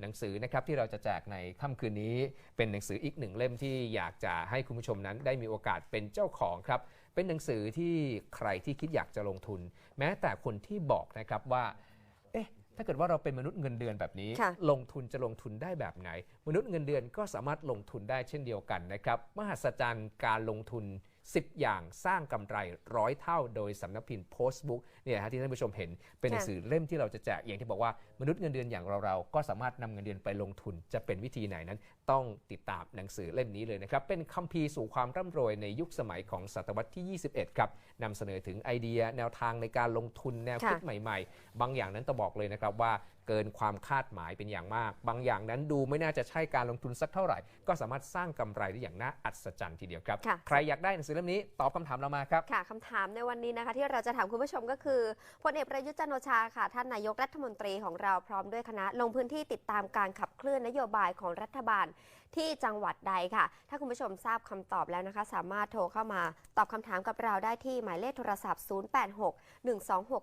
หนังสือนะครับที่เราจะแจกในค่ำคืนนี้ เป็นหนังสืออีกหนึ่งเล่มที่อยากจะให้คุณผู้ชมนั้นได้มีโอกาสเป็นเจ้าของครับ เป็นหนังสือที่ใครที่คิดอยากจะลงทุน แม้แต่คนที่บอกนะครับว่า เอ๊ะถ้าเกิดว่าเราเป็นมนุษย์เงินเดือนแบบนี้ค่ะลงทุนจะลงทุนได้แบบไหน มนุษย์เงินเดือนก็สามารถลงทุนได้เช่นเดียวกันนะครับ มหัศจรรย์การลงทุน 10 อย่างสร้างกำไรร้อยเท่าโดยสำนักพิมพ์ Postbook เนี่ยนะฮะที่ท่านผู้ชมเห็นเป็นหนังสือเล่มที่เราจะแจกอย่างที่บอกว่ามนุษย์เงินเดือนอย่างเราๆก็สามารถนำเงินเดือนไปลงทุนจะเป็นวิธีไหนนั้น ต้องติดตามหนังสือเล่มนี้เลยนะครับ เป็นคัมภีร์สู่ความร่ำรวยในยุคสมัยของศตวรรษที่ 21 ครับนำเสนอถึงไอเดียแนวทางในการลงทุนแนวคิดค่ะใหม่ๆ บางอย่างนั้นต้องบอกเลยนะครับว่าเกินความคาดหมายเป็นอย่างมาก บางอย่างนั้นดูไม่น่าจะใช่การลงทุนสักเท่าไหร่ ก็สามารถสร้างกำไรได้อย่างน่าอัศจรรย์ทีเดียวครับค่ะใครอยากได้หนังสือเล่มนี้ตอบคำถามเรามาครับค่ะคำถามในวันนี้นะคะ ที่เราจะถามคุณผู้ชมก็คือพลเอกประยุทธ์จันทร์โอชาค่ะ ท่านนายกรัฐมนตรีของเราพร้อมด้วยคณะ ลงพื้นที่ติดตามการขับเคลื่อนนโยบายของรัฐบาลที่จังหวัดใดค่ะ ถ้าคุณผู้ชมทราบคำตอบแล้วนะคะ สามารถโทรเข้ามาตอบคำถามกับเราได้ที่หมายเลขโทรศัพท์ 086 126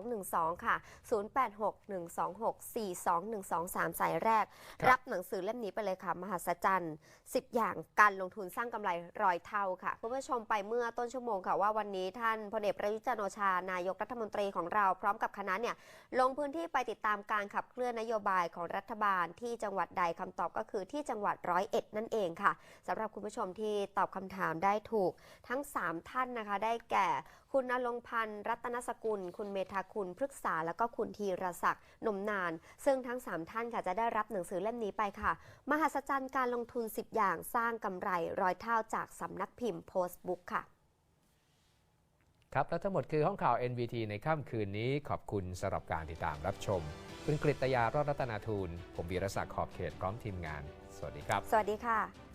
4212 ค่ะ 086 126 4212 3 สายแรกครับรับหนังสือเล่มนี้ไปเลยค่ะ มหัศจรรย์ 10 อย่างการลงทุนสร้างกำไรร้อยเท่าค่ะคุณผู้ชมไปเมื่อต้นชั่วโมงค่ะว่าวันนี้ท่านพลเอกประยุทธ์จันทร์โอชานายกรัฐมนตรีของเราพร้อมกับคณะเนี่ยลงพื้นที่ไปติดตามการขับเคลื่อนนโยบายของรัฐบาลที่จังหวัดใดคำตอบก็คือที่จังจังหวัดร้อยเอ็ดนั่นเองค่ะสำหรับคุณผู้ชมที่ตอบคำถามได้ถูกทั้ง 3 ท่านนะคะ ได้แก่คุณนรงพันธ์รัตนสกุล คุณเมธาคุณพฤกษา แล้วก็คุณธีรศักดิ์นมนาน ซึ่งทั้ง 3 ท่านค่ะจะได้รับหนังสือเล่มนี้ไปค่ะ มหัศจรรย์การลงทุน 10 อย่างสร้างกำไรร้อยเท่าจากสำนักพิมพ์โพสต์บุ๊กค่ะ ครับ และทั้งหมดคือห้องข่าว NVT ในค่ำคืนนี้ขอบคุณสำหรับการติดตามรับชม คุณกฤตยารอดรัตนาทูล ผมวีรศักดิ์ขอบเขตพร้อมทีมงาน สวัสดีครับ สวัสดีค่ะ